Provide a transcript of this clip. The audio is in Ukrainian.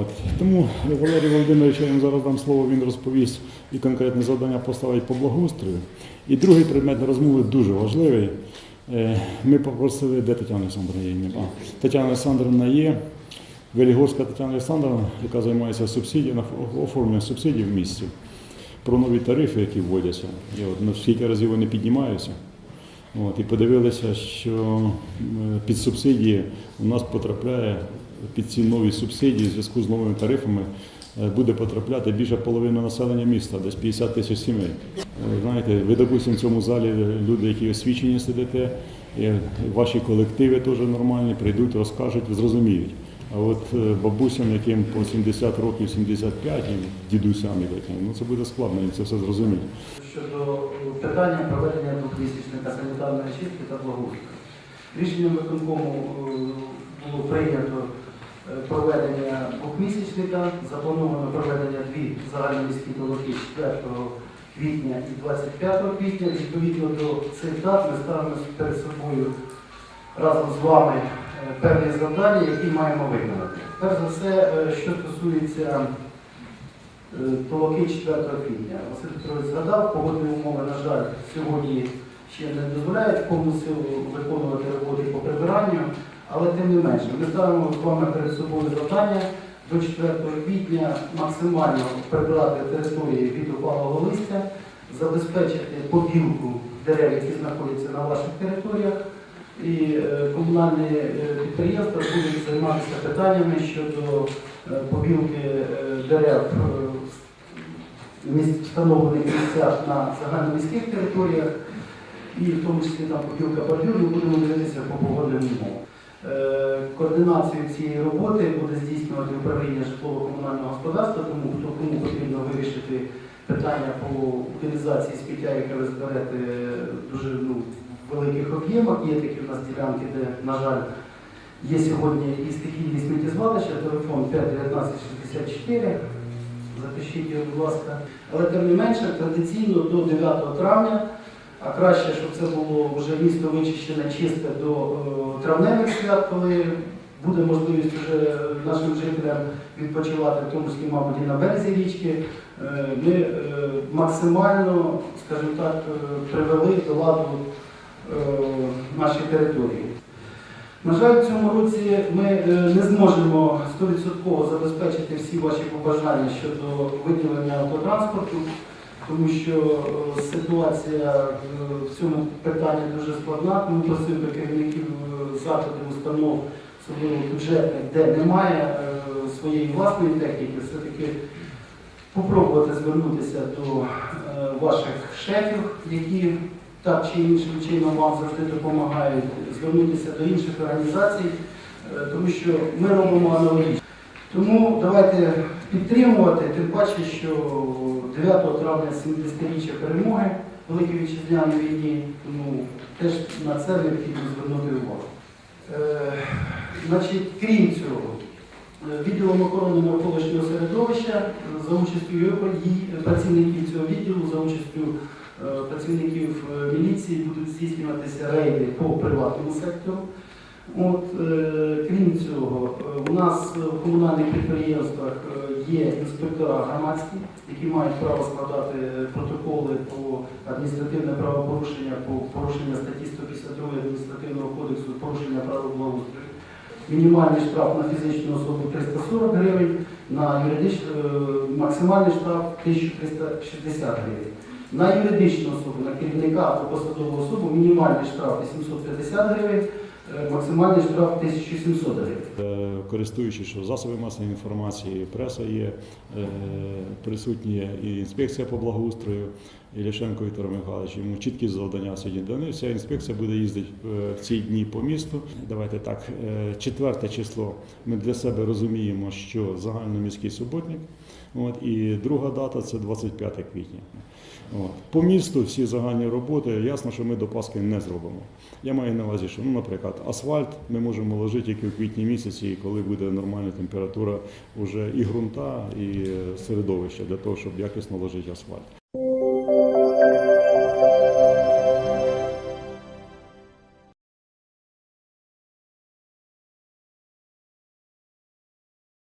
От. Тому Валерій Володимирович, я йому зараз дам слово, він розповість і конкретне завдання поставить по благоустрою. І другий предмет розмови дуже важливий. Е, Ми попросили, де Тетяна Олександровна є? Тетяна Олександровна є. Велігорська Тетяна Олександровна, яка займається субсидіями, оформленням субсидій в місті, про нові тарифи, які вводяться. І от, на скільки разів вони піднімаються. От, і подивилися, що е, під субсидії у нас потрапляє під ці нові субсидії в зв'язку з новими тарифами е, буде потрапляти більше половини населення міста, десь 50 тисяч сімей. Е, Знаєте, ви, допустимо, в цьому залі люди, які освічені сидите, і ваші колективи теж нормальні, прийдуть, розкажуть, зрозуміють. А от е, бабусям, яким по 70 років, 75, і дідусям, і таким, ну це буде складно їм це все зрозуміти. щодо питання проведення двохмісячника санітарної чистки та благоустрою. Рішенням виконкому е, було прийнято е, проведення двохмісячника, заплановано проведення дві загальноміські толоки 4 квітня і 25 квітня. Відповідно до цих дат ми ставимо перед собою разом з вами е, певні завдання, які маємо виконати. Перш за все, е, що стосується Е, Толоки 4 квітня. Василь Петрович згадав, погодні умови, на жаль, сьогодні ще не дозволяють повністю виконувати роботи по прибиранню, але тим не менше, ми ставимо з вами перед собою завдання до 4 квітня максимально прибирати території від опалого листя, забезпечити побілку дерев, які знаходяться на ваших територіях. І е, комунальні е, підприємства будуть займатися питаннями щодо е, побілки дерев встановлених місцях на загальноміських територіях, і в тому числі там побілка бордюрів, будемо дивитися по погодним умовам. Е, Координацію цієї роботи буде здійснювати управління житлово-комунального господарства, тому хто кому потрібно вирішити питання по утилізації сміття, яке ви зберете дуже ну, в великих об'ємах. Є такі у нас ділянки, де, на жаль, є сьогодні і стихійні сміттєзвалища, телефон 51964. Запишіть його, будь ласка. Але тим не менше, традиційно до 9 травня, а краще, щоб це було вже місто вичищене чисте до е, травневих свят, коли буде можливість вже нашим жителям відпочивати, в тому числі, мабуть, і на березі річки. Е, Ми е, максимально, скажімо так, е, привели до ладу е, наші території. На жаль, в цьому році ми е, не зможемо 100% забезпечити всі ваші побажання щодо виділення автотранспорту, тому що е, ситуація е, в цьому питанні дуже складна. Тому просив би керівників е, закладів, установ, особливо бюджетних, де немає своєї власної техніки, все-таки попробувати звернутися до ваших шефів, які так чи іншим чином вам завжди допомагають, звернутися до інших організацій, тому що ми робимо аналогічно. Тому давайте підтримувати, тим паче, що 9 травня 70-річчя перемоги Великій Вітчизняній війні, тому теж на це необхідно звернути увагу. Е, значить, крім цього, відділом охорони навколишнього середовища за участю її- працівників цього відділу, за участю е, працівників е, міліції будуть здійснюватися рейди по приватному сектору. От, е, крім цього, е, у нас в комунальних підприємствах е, є інспектора громадські, які мають право складати протоколи по адміністративне правопорушення, по порушення статті 152 адміністративного кодексу, порушення правил благоустрою. Мінімальний штраф на фізичну особу 340 гривень, на юридичну максимальний штраф 1360 гривень. На юридичну особу, на керівника або посадову особу мінімальний штраф 850 гривень, максимальний штраф 1700 гривень. Е, Користуючись, засоби масової інформації, преса є, е, присутні і інспекція по благоустрою, Ілішенко Віктор Михайлович, йому чіткі завдання сьогодні дані. Вся інспекція буде їздити е, в ці дні по місту. Давайте так, е, четверте число ми для себе розуміємо, що загальноміський суботник. От, і друга дата це 25 квітня. От. По місту всі загальні роботи, ясно, що ми до Пасхи не зробимо. Я маю на увазі, що, ну, наприклад, асфальт ми можемо ложити тільки в квітні місяці, коли буде нормальна температура уже і ґрунта, і е, середовища для того, щоб якісно ложити асфальт.